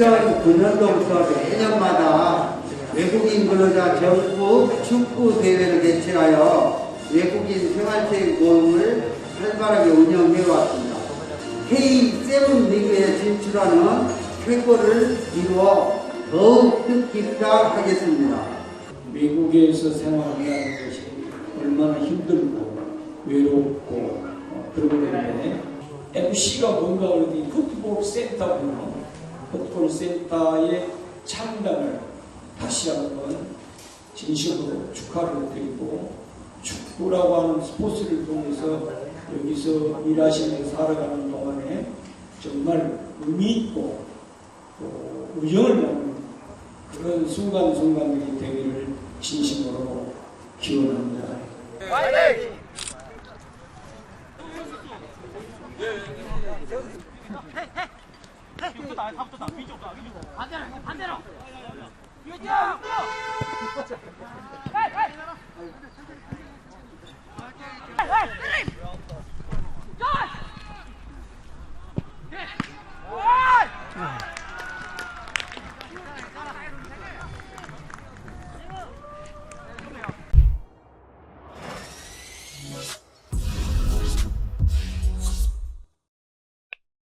2009년도부터 매년마다 외국인 근로자 정부 축구 대회를 개최하여 외국인 생활체육 모임을 활발하게 운영해 왔습니다. K7 리그에 진출하는 쾌거를 이루어 더욱 뜻깊다 하겠습니다. 미국에서 생활한다는 것이 얼마나 힘들고 외롭고 그러기 때문에 FC가 뭔가 어디 풋볼 센터구나 풋볼 센터의 창단을 다시 한번 진심으로 축하를 드리고 축구라고 하는 스포츠를 통해서 여기서 일하시며 살아가는 동안에 정말 의미 있고 또 우정을 나누는 그런 순간순간들이 되기를 진심으로 기원합니다. 반대로 반대로. 유정.